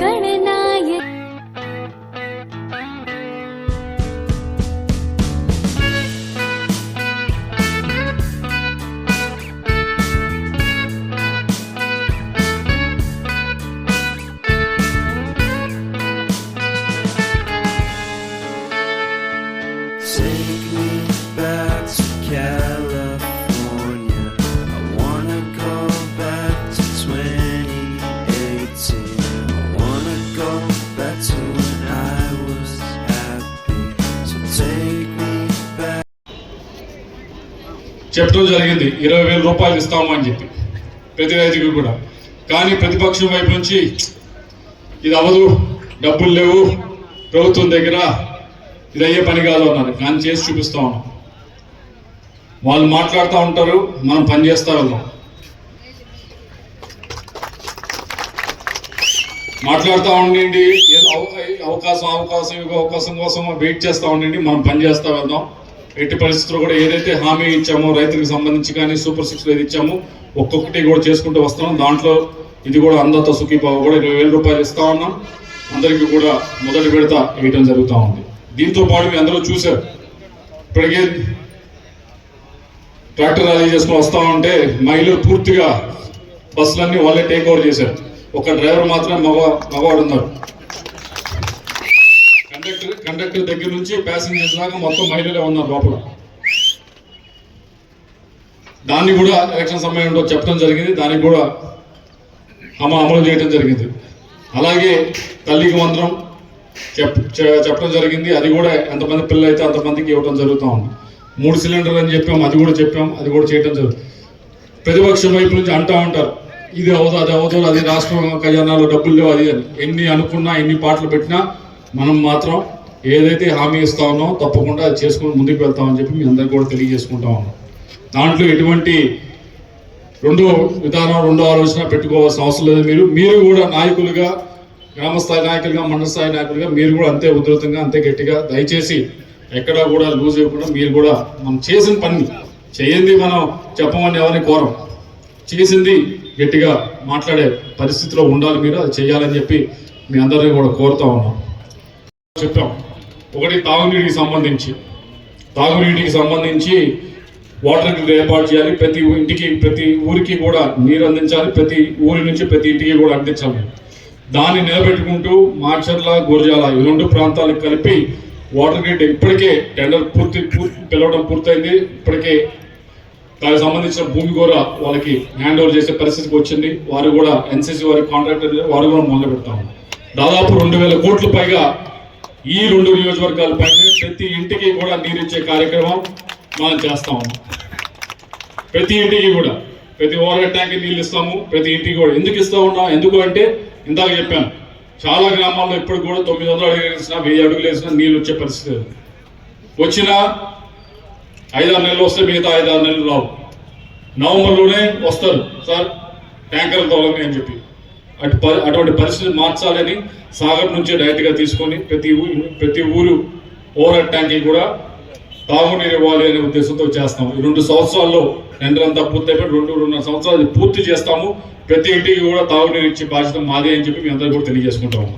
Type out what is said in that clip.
गणनाय Take me back to California. చెప్పడం జరిగింది. ఇరవై వేల రూపాయలు ఇస్తామని చెప్పి. ప్రతి రైతుకి కూడా. కానీ ప్రతిపక్షం వైపు నుంచి ఇది అవ్వదు డబ్బులు లేవు ప్రభుత్వం దగ్గర ఇది అయ్యే పని కాదు అన్నారు. కానీ చేసి చూపిస్తా ఉన్నాం. వాళ్ళు మాట్లాడుతూ ఉంటారు మనం పని చేస్తా వెళ్దాం మాట్లాడుతూ ఉండండి ఏదో అవకాశం అవకాశం ఇవ్వ అవకాశం కోసం వెయిట్ చేస్తూ ఉండండి మనం పని చేస్తా వెళ్దాం ఎట్టి పరిస్థితుల్లో కూడా ఏదైతే హామీ ఇచ్చామో రైతులకు సంబంధించి కానీ సూపర్ సిక్స్ ఏది ఇచ్చామో ఒక్కొక్కటి కూడా చేసుకుంటూ వస్తున్నాం. దాంట్లో ఇది కూడా అందరితో సుఖీబాబు కూడా ఇరవై వేల రూపాయలు ఇస్తా ఉన్నాం. అందరికీ కూడా మొదటి విడత వేయడం జరుగుతూ ఉంది. దీంతో పాటు మీ అందరూ చూశారు. ఇప్పటికే ట్రాక్టర్ ర్యాలీ చేసుకుని వస్తా ఉంటే మహిళలు పూర్తిగా బస్సులన్నీ వాళ్ళే టేక్ ఓవర్ చేశారు. ఒక డ్రైవర్ మాత్రమే మగ మగవాడు ఉన్నారు కండక్టర్ కండక్టర్ దగ్గర నుంచి ప్యాసింజర్స్ దాకా మొత్తం మహిళలే ఉన్నారు లోపల. దాన్ని కూడా ఎలక్షన్ సమయంలో చెప్పడం జరిగింది. దానికి కూడా అమ అమలు చేయడం జరిగింది. అలాగే తల్లికి మంత్రం చెప్ చెప్పడం జరిగింది. అది కూడా ఎంతమంది పిల్లలు అయితే అంతమందికి ఇవ్వడం జరుగుతూ ఉంది. మూడు సిలిండర్లు అని చెప్పాం అది కూడా చెప్పాం అది కూడా చేయడం జరుగుతుంది ప్రతిపక్షం వైపు నుంచి అంటా ఉంటారు. ఇది అవుతుంది అది అవుతుంది అది రాష్ట్రం ఖజానాలో డబ్బులు లేవు అది అని. ఎన్ని అనుకున్నా ఎన్ని పాటలు పెట్టినా మనం మాత్రం ఏదైతే హామీ ఇస్తా ఉన్నామో తప్పకుండా అది చేసుకుని ముందుకు వెళ్తామని చెప్పి మీ అందరికీ కూడా తెలియజేసుకుంటా ఉన్నాం. దాంట్లో ఎటువంటి రెండో విధానం రెండో ఆలోచన పెట్టుకోవాల్సిన అవసరం లేదు. మీరు మీరు కూడా నాయకులుగా గ్రామ స్థాయి నాయకులుగా మండల స్థాయి నాయకులుగా మీరు కూడా అంతే ఉధృతంగా అంతే గట్టిగా దయచేసి ఎక్కడా కూడా లూజ్ ఇవ్వకుండా మీరు కూడా మనం చేసిన పని చేయండి మనం చెప్పమని ఎవరిని కోరం. చేసింది గట్టిగా మాట్లాడే పరిస్థితిలో ఉండాలి మీరు అది చేయాలని చెప్పి మీ అందరినీ కూడా కోరుతా ఉన్నాం. చెప్పాం. ఒకటి తాగునీటికి సంబంధించి. తాగునీటికి సంబంధించి వాటర్ గ్రిడ్ ఏర్పాటు చేయాలి. ప్రతి ఇంటికి ప్రతి ఊరికి కూడా నీరు అందించాలి. ప్రతి ఊరి నుంచి ప్రతి ఇంటికి కూడా అందించాలి. దాన్ని నిలబెట్టుకుంటూ మార్చర్ల గురజాల ఈ రెండు ప్రాంతాలకు కలిపి వాటర్ గ్రిడ్ ఇప్పటికే టెండర్ పూర్తి పూర్తి పిలవడం పూర్తయింది. ఇప్పటికే దానికి సంబంధించిన భూమి కూడా వాళ్ళకి హ్యాండ్ ఓవర్ చేసే పరిస్థితికి వచ్చింది. వారు కూడా ఎన్సీసీ వారి కాంట్రాక్టర్ వారు కూడా మొదలు పెడతాము దాదాపు రెండు వేల కోట్ల పైగా ఈ రెండు నియోజకవర్గాల పైన ప్రతి ఇంటికి కూడా నీరిచ్చే కార్యక్రమం మనం చేస్తాం ప్రతి ఇంటికి కూడా. ప్రతి ఓవర్ ట్యాంక్ నీళ్ళు ఇస్తాము ప్రతి ఇంటికి కూడా. ఎందుకు ఇస్తా ఉన్నాం? ఎందుకు అంటే ఇందాక చెప్పాను చాలా గ్రామాల్లో ఇప్పుడు కూడా తొమ్మిది వందల అడుగులు వేసినా వెయ్యి అడుగులు వేసినా నీళ్ళు వచ్చే పరిస్థితి లేదు. వచ్చిన ఐదారు నెలలు వస్తే మిగతా ఐదారు నెలలు రావు. నవంబర్లోనే వస్తారు. సార్ ట్యాంకర్ తోలని అని చెప్పి. అటు అటువంటి పరిస్థితులు మార్చాలని సాగర్ నుంచి డైరెక్ట్గా తీసుకొని ప్రతి ఊరు ప్రతి ఊరు ఓవర్ ట్యాంకింగ్ కూడా తాగునీరు ఇవ్వాలి అనే ఉద్దేశంతో చేస్తాము. ఈ రెండు సంవత్సరాల్లో టెండర్ అంతా పూర్తయిపోయి రెండు రెండున్నర సంవత్సరాలు పూర్తి చేస్తాము. ప్రతి ఇంటికి కూడా తాగునీరు ఇచ్చే బాధ్యత మాదే అని చెప్పి మీ అందరూ కూడా తెలియజేసుకుంటాము.